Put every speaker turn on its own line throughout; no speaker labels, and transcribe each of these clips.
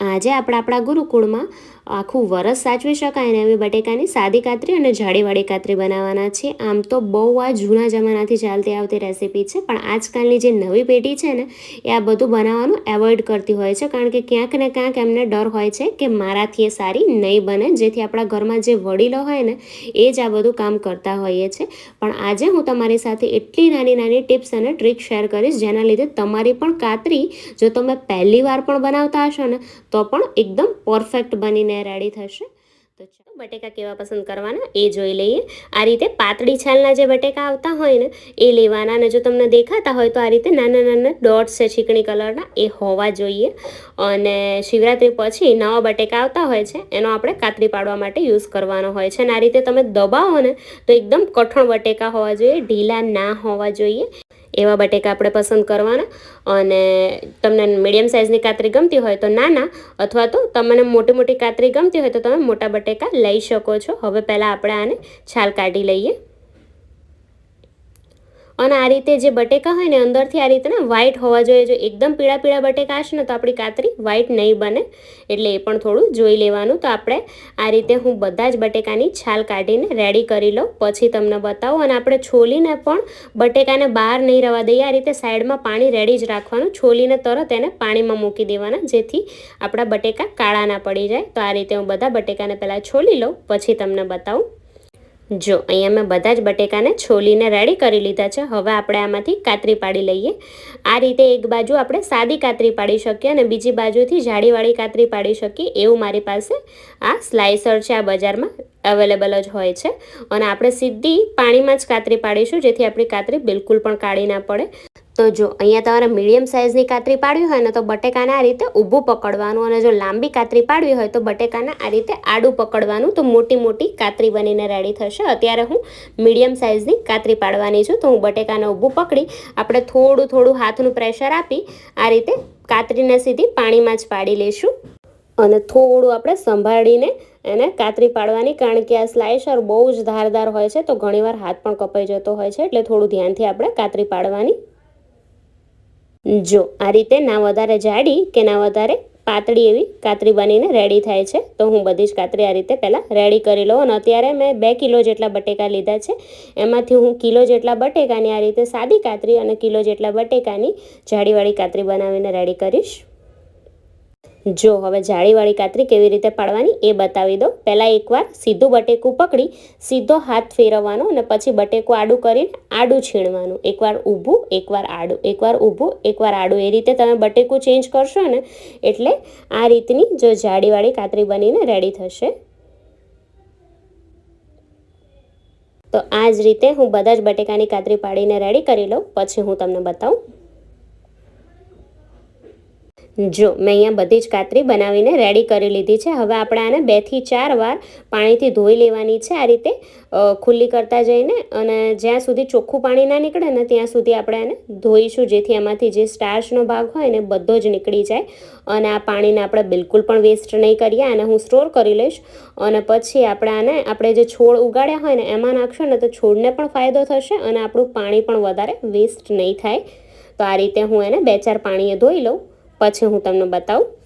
આજે આપણે આપણા ગુરુકુળમાં આખું વરસ સાચવી શકાય ને એવી બટેકાની સાદી કાતરી અને જાડીવાળી કાતરી બનાવવાના છે. આમ તો બહુ આ જૂના જમાનાથી ચાલતી આવતી રેસીપી છે, પણ આજકાલની જે નવી પેઢી છે ને, એ આ બધું બનાવવાનું એવોઇડ કરતી હોય છે, કારણ કે ક્યાંક ને ક્યાંક એમને ડર હોય છે કે મારાથી એ સારી નહીં બને, જેથી આપણા ઘરમાં જે વડીલો હોય ને, એ જ આ બધું કામ કરતા હોઈએ છે. પણ આજે હું તમારી સાથે એટલી નાની નાની ટિપ્સ અને ટ્રીક શેર કરીશ, જેના લીધે તમારી પણ કાતરી જો તમે પહેલી વાર પણ બનાવતા હશો ને તો પણ એકદમ પરફેક્ટ બનીને રેડી થશે. તો ચાલો, બટેકા કેવા પસંદ કરવાના એ જોઈ લઈએ. આ રીતે પાતળી છાલના જે બટેકા આવતા હોય ને, એ લેવાના અને જો તમને દેખાતા હોય તો આ રીતે નાના નાના ડોટ્સ છે ચીકણી કલરના, એ હોવા જોઈએ. અને શિવરાત્રી પછી નવા બટેકા આવતા હોય છે, એનો આપણે કાતરી પાડવા માટે યુઝ કરવાનો હોય છે. અને આ રીતે તમે દબાવો ને, તો એકદમ કઠણ બટેકા હોવા જોઈએ, ઢીલા ના હોવા જોઈએ. એવા બટેકા આપણે પસંદ કરવાના. અને તમને મીડિયમ સાઇઝની કાતરી ગમતી હોય તો નાના, અથવા તો તમને મોટી મોટી કાતરી ગમતી હોય તો તમે મોટા બટેકા લઈ શકો છો. હવે પહેલાં આપણે આને છાલ કાઢી લઈએ. અને આ રીતે જે બટેકા હોય ને, અંદરથી આ રીતે ને વ્હાઈટ હોવા જોઈએ. જો એકદમ પીળા પીળા બટેકા હશે ને, તો આપણી કાતરી વ્હાઈટ નહીં બને. એટલે એ પણ થોડું જોઈ લેવાનું. તો આપણે આ રીતે હું બધા જ બટેકાની છાલ કાઢીને રેડી કરી લઉં. પછી તમને બતાવું. અને આપણે છોલીને પણ બટેકાને બહાર નહીં રવા દઈએ. આ રીતે સાઈડમાં પાણી રેડી જ રાખવાનું. છોલીને તરત એને પાણીમાં મૂકી દેવાના, જેથી આપણા બટેકા કાળા ના પડી જાય. તો આ રીતે હું બધા બટેકાને પહેલાં છોલી લઉં. પછી તમને બતાવું. જો, અહીંયા મેં બધા જ બટેકાને છોલીને રેડી કરી લીધા છે. હવે આપણે આમાંથી કાતરી પાડી લઈએ. આ રીતે એક બાજુ આપણે સાદી કાતરી પાડી શકીએ અને બીજી બાજુથી જાડીવાળી કાતરી પાડી શકીએ. એવું મારી પાસે આ સ્લાઇસર છે, આ બજારમાં અવેલેબલ જ હોય છે. અને આપણે સીધી પાણીમાં જ કાતરી પાડીશું, જેથી આપણી કાતરી બિલકુલ પણ કાળી ના પડે. તો જો અહીંયા તમારે મીડિયમ સાઇઝની કાતરી પાડવી હોય ને તો બટેકાને આ રીતે ઊભું પકડવાનું અને જો લાંબી કાતરી પાડવી હોય તો બટેકાને આ રીતે આડું પકડવાનું. તો મોટી મોટી કાતરી બનીને રેડી થશે. અત્યારે હું મીડિયમ સાઇઝની કાતરી પાડવાની છું. તો હું બટેકાને ઊભું પકડી આપણે થોડું થોડું હાથનું પ્રેશર આપી આ રીતે કાતરીને સીધી પાણીમાં જ પાડી લઈશું. અને થોડું આપણે સંભાળીને એને કાતરી પાડવાની કારણ કે આ સ્લાઇસર બહુ જ ધારદાર હોય છે. તો ઘણીવાર હાથ પણ કપાઈ જતો હોય છે. એટલે થોડું ધ્યાનથી આપણે કાતરી પાડવાની જો આ રીતે ના વધારે જાડી કે ના વધારે પાતળી એવી કાતરી બનીને રેડી થાય છે, તો હું બધી જ કાતરી આ રીતે પહેલાં રેડી કરી લઉં અને અત્યારે મેં બે કિલો જેટલા બટેકા લીધા છે. એમાંથી હું કિલો જેટલા બટેકાની આ રીતે સાદી કાતરી અને કિલો જેટલા બટેકાની જાડીવાળી કાતરી બનાવીને રેડી કરીશ. જો હવે જાળીવાળી કાતરી કેવી રીતે પાડવાની એ બતાવી દો પહેલાં એકવાર સીધું બટેકું પકડી, સીધો હાથ ફેરવવાનો અને પછી બટેકું આડું કરીને આડું છીણવાનું. એકવાર ઊભું, એકવાર આડું. એકવાર ઊભું, એકવાર આડું. એ રીતે તમે બટેકું ચેન્જ કરશો ને, એટલે આ રીતની જો જાળીવાળી કાતરી બનીને રેડી થશે. તો આ જ રીતે હું બધા જ બટેકાની કાતરી પાડીને રેડી કરી લઉં. પછી હું તમને બતાવું. જો, મેં અહીંયા બધી જ કાતરી બનાવીને રેડી કરી લીધી છે. હવે આપણે આને બેથી ચાર વાર પાણીથી ધોઈ લેવાની છે આ રીતે ખુલ્લી કરતા જઈને અને જ્યાં સુધી ચોખ્ખું પાણી ના નીકળે ને ત્યાં સુધી આપણે આને ધોઈશું, જેથી એમાંથી જે સ્ટાર્ચનો ભાગ હોય ને બધો જ નીકળી જાય. અને આ પાણીને આપણે બિલકુલ પણ વેસ્ટ નહીં કરીએ અને હું સ્ટોર કરી લઈશ. અને પછી આપણે આને, આપણે જે છોડ ઉગાડ્યા હોય ને, એમાં નાખશું ને તો છોડને પણ ફાયદો થશે અને આપણું પાણી પણ વધારે વેસ્ટ નહીં થાય. તો આ રીતે હું એને બે ચાર પાણીએ ધોઈ લઉં. પછી હું તમને બતાવું.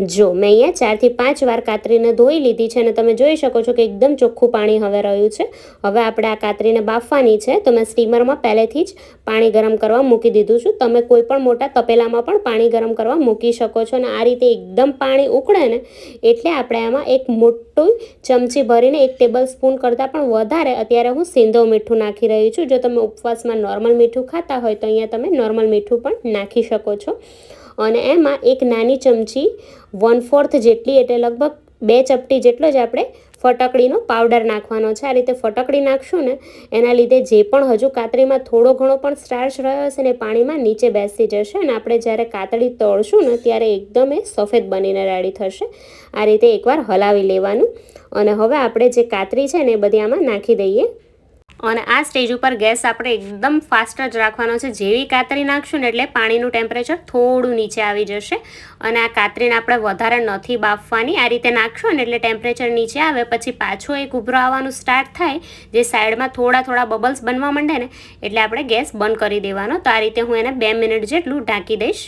જો, મેં અહીંયા ચારથી પાંચ વાર કાતરીને ધોઈ લીધી છે અને તમે જોઈ શકો છો કે એકદમ ચોખ્ખું પાણી હવે રહ્યું છે. હવે આપણે આ કાતરીને બાફવાની છે તો મેં સ્ટીમરમાં પહેલેથી જ પાણી ગરમ કરવા મૂકી દીધું છું. તમે કોઈ પણ મોટા તપેલામાં પણ પાણી ગરમ કરવા મૂકી શકો છો અને આ રીતે એકદમ પાણી ઉકળે ને એટલે આપણે આમાં એક મોટું ચમચી ભરીને એક ટેબલ સ્પૂન કરતાં પણ વધારે અત્યારે હું સિંધો મીઠું નાખી રહી છું. જો તમે ઉપવાસમાં નોર્મલ મીઠું ખાતા હોય તો અહીંયા તમે નોર્મલ મીઠું પણ નાખી શકો છો. અને એમાં એક નાની ચમચી વન ફોર્થ જેટલી એટલે લગભગ બે ચપટી જેટલો જ આપણે ફટકડીનો પાવડર નાખવાનો છે. આ રીતે ફટકડી નાખશું ને, એના લીધે જે પણ હજુ કાતરીમાં થોડો ઘણો પણ સ્ટાર્ચ રહ્યો હશે ને પાણીમાં નીચે બેસી જશે અને આપણે જ્યારે કાતળી તળશું ને, ત્યારે એકદમ એ સફેદ બનીને રાડી થશે. આ રીતે એકવાર હલાવી લેવાનું. અને હવે આપણે જે કાતરી છે ને એ બધી આમાં નાખી દઈએ. અને આ સ્ટેજ ઉપર ગેસ આપણે એકદમ ફાસ્ટ જ રાખવાનો છે. જેવી કાતરી નાખશું ને એટલે પાણીનું ટેમ્પરેચર થોડું નીચે આવી જશે અને આ કાતરીને આપણે વધારે નથી બાફવાની. આ રીતે નાખશું ને એટલે ટેમ્પરેચર નીચે આવે. પછી પાછો એક ઉભરો આવવાનું સ્ટાર્ટ થાય, જે સાઈડમાં થોડા થોડા બબલ્સ બનવા માંડે ને એટલે આપણે ગેસ બંધ કરી દેવાનો. તો આ રીતે હું એને બે મિનિટ જેટલું ઢાંકી દઈશ.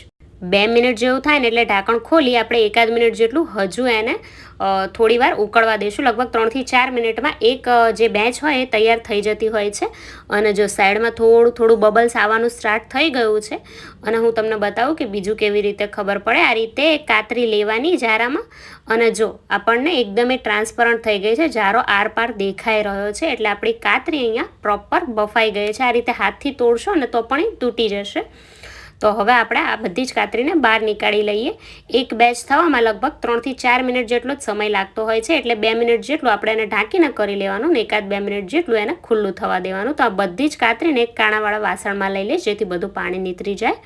બે મિનિટ જેવું થાય ને એટલે ઢાંકણ ખોલી આપણે એકાદ મિનિટ જેટલું હજુ એને અ, થોડી વાર ઉકળવા દઈશું લગભગ ત્રણથી ચાર મિનિટમાં એક જે બેચ હોય એ તૈયાર થઈ જતી હોય છે. અને જો સાઈડમાં થોડું થોડું બબલ્સ આવવાનું સ્ટાર્ટ થઈ ગયું છે અને હું તમને બતાવું કે બીજું કેવી રીતે ખબર પડે. આ રીતે કાતરી લેવાની જારામાં. અને જો આપણને એકદમ એ ટ્રાન્સપરન્ટ થઈ ગઈ છે જારો આરપાર દેખાઈ રહ્યો છે એટલે આપણી કાતરી અહીંયા પ્રોપર બફાઈ ગઈ છે. આ રીતે હાથથી તોડશો ને તો પણ તૂટી જશે. તો હવે આપણે આ બધી જ કાતરીને બહાર નીકાળી લઈએ. એક બેચ થવામાં લગભગ ત્રણથી ચાર મિનિટ જેટલો જ સમય લાગતો હોય છે, એટલે બે મિનિટ જેટલું આપણે એને ઢાંકીને કરી લેવાનું ને એકાદ બે મિનિટ જેટલું એને ખુલ્લું થવા દેવાનું. તો આ બધી જ કાતરીને એક કાણાવાળા વાસણમાં લઈ લઈએ જેથી બધું પાણી નીતરી જાય.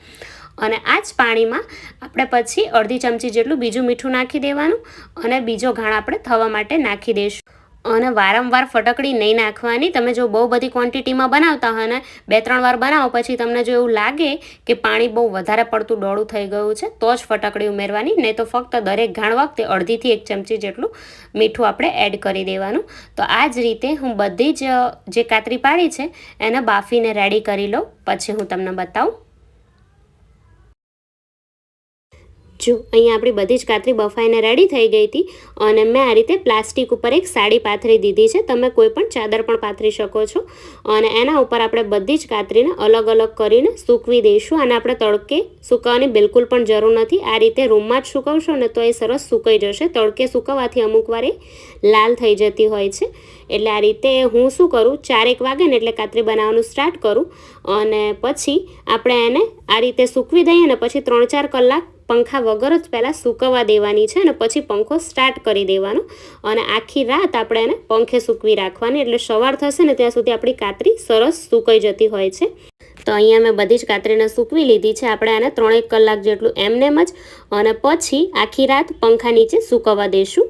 અને આ જ પાણીમાં આપણે પછી અડધી ચમચી જેટલું બીજું મીઠું નાખી દેવાનું અને બીજો ઘાણ આપણે થવા માટે નાખી દઈશું અને વારંવાર ફટકડી નહીં નાખવાની. તમે જો બહુ બધી ક્વોન્ટિટીમાં બનાવતા હોય ને બે ત્રણ વાર બનાવો, પછી તમને જો એવું લાગે કે પાણી બહુ વધારે પડતું ડોળું થઈ ગયું છે, તો જ ફટકડી ઉમેરવાની. નહીં તો ફક્ત દરેક ઘાણ વખતે અડધીથી એક ચમચી જેટલું મીઠું આપણે એડ કરી દેવાનું. તો આ જ રીતે હું બધી જ, જે કાતરી પાડી છે, એને બાફીને રેડી કરી લઉં. પછી હું તમને બતાવું જો, અહીંયા આપણી બધી જ કાતરી બફાઈને રેડી થઈ ગઈ હતી અને મેં આ રીતે પ્લાસ્ટિક ઉપર એક સાડી પાથરી દીધી છે. તમે કોઈ પણ ચાદર પણ પાથરી શકો છો. અને એના ઉપર આપણે બધી જ કાતરીને અલગ અલગ કરીને સૂકવી દઈશું. અને આપણે તડકે સૂકવવાની બિલકુલ પણ જરૂર નથી. આ રીતે રૂમમાં જ સૂકવશો ને તો એ સરસ સુકાઈ જશે. તડકે સૂકવવાથી અમુક વાર લાલ થઈ જતી હોય છે. એટલે આ રીતે હું શું કરું? ચારેક વાગે ને એટલે કાતરી બનાવવાનું સ્ટાર્ટ કરું. અને પછી આપણે એને આ રીતે સૂકવી દઈએ ને પછી ત્રણ ચાર કલાક પંખા વગર જ પહેલાં સૂકવવા દેવાની છે અને પછી પંખો સ્ટાર્ટ કરી દેવાનો. અને આખી રાત આપણે એને પંખે સૂકવી રાખવાની, એટલે સવાર થશે ને ત્યાં સુધી આપણી કાતરી સરસ સૂકાઈ જતી હોય છે. તો અહીંયા મેં બધી જ કાતરીને સૂકવી લીધી છે. આપણે આને ત્રણેક કલાક જેટલું એમનેમ જ અને પછી આખી રાત પંખા નીચે સૂકવવા દઈશું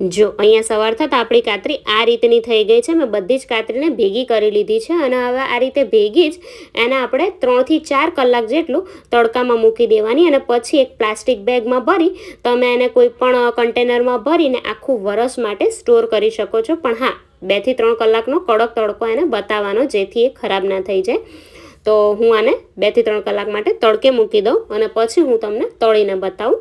જો અહીંયા સવાર થતાં આપણી કાતરી આ રીતની થઈ ગઈ છે. મેં બધી જ કાતરીને ભેગી કરી લીધી છે અને હવે આ રીતે ભેગી જ એને આપણે ત્રણથી ચાર કલાક જેટલું તડકામાં મૂકી દેવાની અને પછી એક પ્લાસ્ટિક બેગમાં ભરી તમે એને કોઈ પણ કન્ટેનરમાં ભરીને આખું વરસ માટે સ્ટોર કરી શકો છો. પણ હા, બેથી ત્રણ કલાકનો કડક તડકો એને બતાવવાનો જેથી એ ખરાબ ના થઈ જાય. તો હું આને બેથી ત્રણ કલાક માટે તડકે મૂકી દઉં અને પછી હું તમને તળીને બતાવું.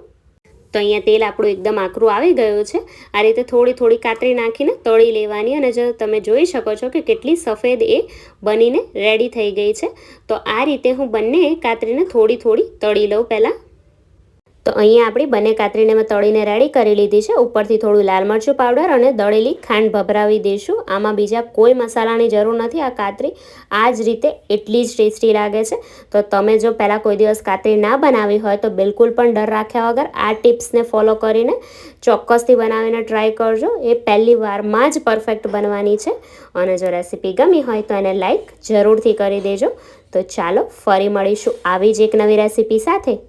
તો અહીંયા તેલ આપણું એકદમ આકરું આવી ગયું છે. આ રીતે થોડી થોડી કાતરી નાખીને તળી લેવાની અને જો તમે જોઈ શકો છો કે કેટલી સફેદ એ બનીને રેડી થઈ ગઈ છે. તો આ રીતે હું બંને કાતરીને થોડી થોડી તળી લઉં પહેલાં. તો અહીંયા આપણી બંને કાતરીને મેં તળીને રેડી કરી લીધી છે. ઉપરથી થોડું લાલ મરચું પાવડર અને દળેલી ખાંડ ભભરાવી દઈશું. આમાં બીજા કોઈ મસાલાની જરૂર નથી. આ કાતરી આ જ રીતે એટલી જ ટેસ્ટી લાગે છે. તો તમે જો પહેલાં કોઈ દિવસ કાતરી ના બનાવી હોય તો બિલકુલ પણ ડર રાખ્યા વગર આ ટિપ્સને ફોલો કરીને ચોક્કસથી બનાવીને ટ્રાય કરજો. એ પહેલી વારમાં જ પરફેક્ટ બનવાની છે. અને જો રેસીપી ગમી હોય તો એને લાઈક જરૂરથી કરી દેજો. તો ચાલો ફરી મળીશું આવી જ એક નવી રેસીપી સાથે.